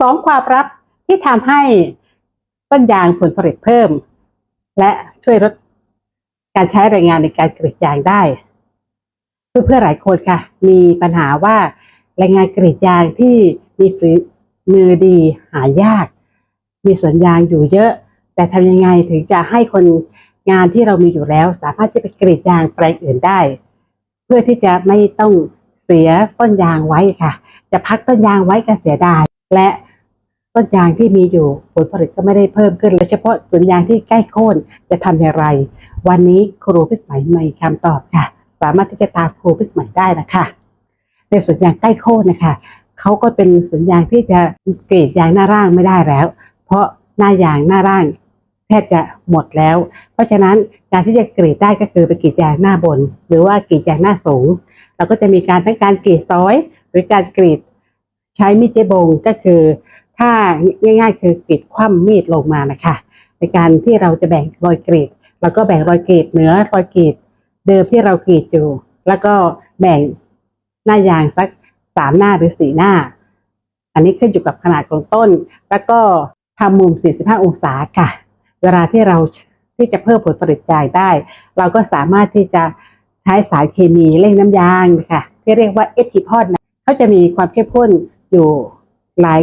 สองความลับที่ทำให้ต้นยางผลผลิตเพิ่ม และช่วยลดการใช้แรงงานในการกรีดยางได้ เพื่อนๆหลายคนค่ะ มีปัญหาว่าแรงงานกรีดยางที่มีฝีมือดีหายาก มีสวนยางอยู่เยอะ แต่ทำยังไงถึงจะให้คนงานที่เรามีอยู่แล้ว สามารถจะไปกรีดยางแปลงอื่นได้ เพื่อที่จะไม่ต้องเสียต้นยางไว้ค่ะ จะพักต้นยางไว้ก็เสียดายและ ต้นยางที่มีอยู่ผลผลิตก็ไม่ได้เพิ่มขึ้นโดยเฉพาะสวนยางที่ใกล้โค่นจะทำอย่างไร วันนี้ครูพิสมัยมีคำตอบค่ะ สามารถที่จะตามครูพิสมัยได้นะคะในสวนยางใกล้โค่นนะคะเขาก็เป็นสวนยางที่จะกรีดยางหน้าร่างไม่ได้แล้ว เพราะหน้ายางหน้าร่างแทบจะหมดแล้ว เพราะฉะนั้นการที่จะกรีดได้ก็คือไปกรีดยางหน้าบน หรือว่ากรีดยางหน้าสูง เราก็จะมีการทั้งการกรีดซอย หรือการกรีดใช้มีดเจบงก็คือ ถ้าง่าย ๆ คือกรีดคว่ำมีดลงมานะคะ ในการที่เราจะแบ่งรอยกรีดเราก็แบ่งรอยกรีดเหนือรอยกรีดเดิมที่เรากรีดอยู่ แล้วก็แบ่งหน้ายางสักสามหน้าหรือสี่หน้า อันนี้ขึ้นอยู่กับขนาดของต้น แล้วก็ทำมุม 45 องศาค่ะ เวลาที่เราที่จะเพิ่มผลผลิตยางได้ เราก็สามารถที่จะใช้สารเคมีเร่งน้ำยางค่ะที่เรียกว่าเอทิพอนนะเขาจะมีความเข้มข้นอยู่หลาย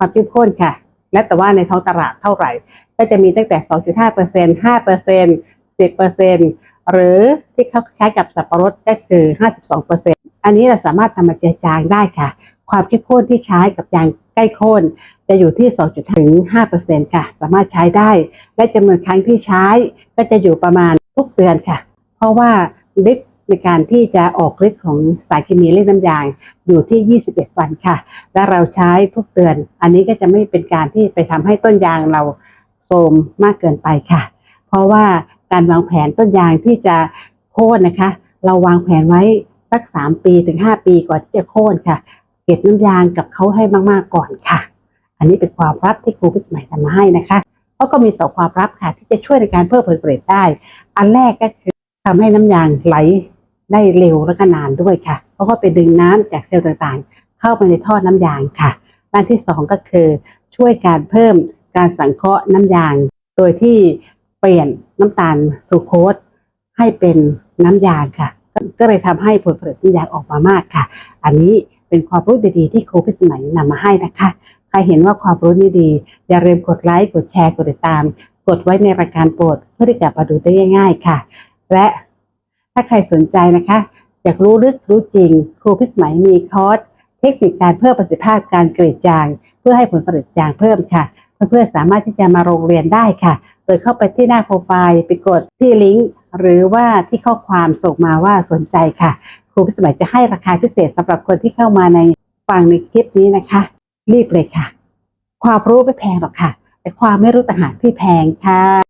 ความเข้มข้นค่ะ และแต่ว่าในท้องตลาดเท่าไหร่ ก็จะมีตั้งแต่ 2.5% 5% 10%หรือที่เขาใช้กับสับปะรดก็คือ 52%อันนี้เราสามารถทำมาเจือจางได้ค่ะ ความเข้มข้นที่ใช้กับยางใกล้โค่นจะอยู่ที่ 2.5ถึง5%ค่ะ สามารถใช้ได้ และจำนวนครั้งที่ใช้ก็จะอยู่ประมาณทุกเดือนค่ะ เพราะว่าฤทธิ์ ในการที่จะออกฤทธิ์ของสารเคมีเล่นน้ำยางอยู่ที่ 21 วันค่ะ และเราใช้ทุกเดือน อันนี้ก็จะไม่เป็นการที่ไปทำให้ต้นยางเราโทรมมากเกินไปค่ะ เพราะว่าการวางแผนต้นยางที่จะโค่นนะคะ เราวางแผนไว้สัก 3 ปีถึง 5 ปีก่อนที่จะโค่นค่ะ เก็บน้ำยางกับเขาให้มากๆก่อนค่ะ อันนี้เป็นความลับที่ครูพิสมัยทำมาให้นะคะเพราะก็มีสองความลับค่ะ ที่จะช่วยในการเพิ่มผลผลิตได้ อันแรกก็คือทำให้น้ำยางไหล ได้เร็วและก็นานด้วยค่ะ เพราะว่าไปดึงน้ำจากเซลล์ต่างๆ เข้าไปในท่อน้ำยางค่ะด้านที่สองก็คือ ช่วยการเพิ่มการสังเคราะห์น้ำยาง โดยที่เปลี่ยนน้ำตาลซูโคสให้เป็นน้ำยางค่ะ ก็เลยทำให้ผลผลิตน้ำยางออกมามากค่ะ อันนี้เป็นความรู้ดีๆที่ครูพิสมัยนำมาให้นะคะใครเห็นว่าความรู้นี้ดี อย่าลืมกดไลค์กดแชร์กดติดตาม กดไว้ในรายการโปรดเพื่อที่จะมาดูได้ง่าย ๆ ค่ะ และ ถ้าใครสนใจนะคะ อยากรู้ลึกรู้จริง ครูพิสมัยมีคอร์สเทคนิคการเพิ่มประสิทธิภาพการกรีดยาง เพื่อให้ผลผลิตยางเพิ่มค่ะ เพื่อนๆสามารถที่จะมาโรงเรียนได้ค่ะ โดยเข้าไปที่หน้าโปรไฟล์ไปกดที่ลิงก์หรือว่าที่ข้อความส่งมาว่าสนใจค่ะ ครูพิสมัยจะให้ราคาพิเศษสำหรับคนที่เข้ามาในฟังในคลิปนี้นะคะ รีบเลยค่ะ ความรู้ไม่แพงหรอกค่ะ แต่ความไม่รู้ต่างหากที่แพงค่ะ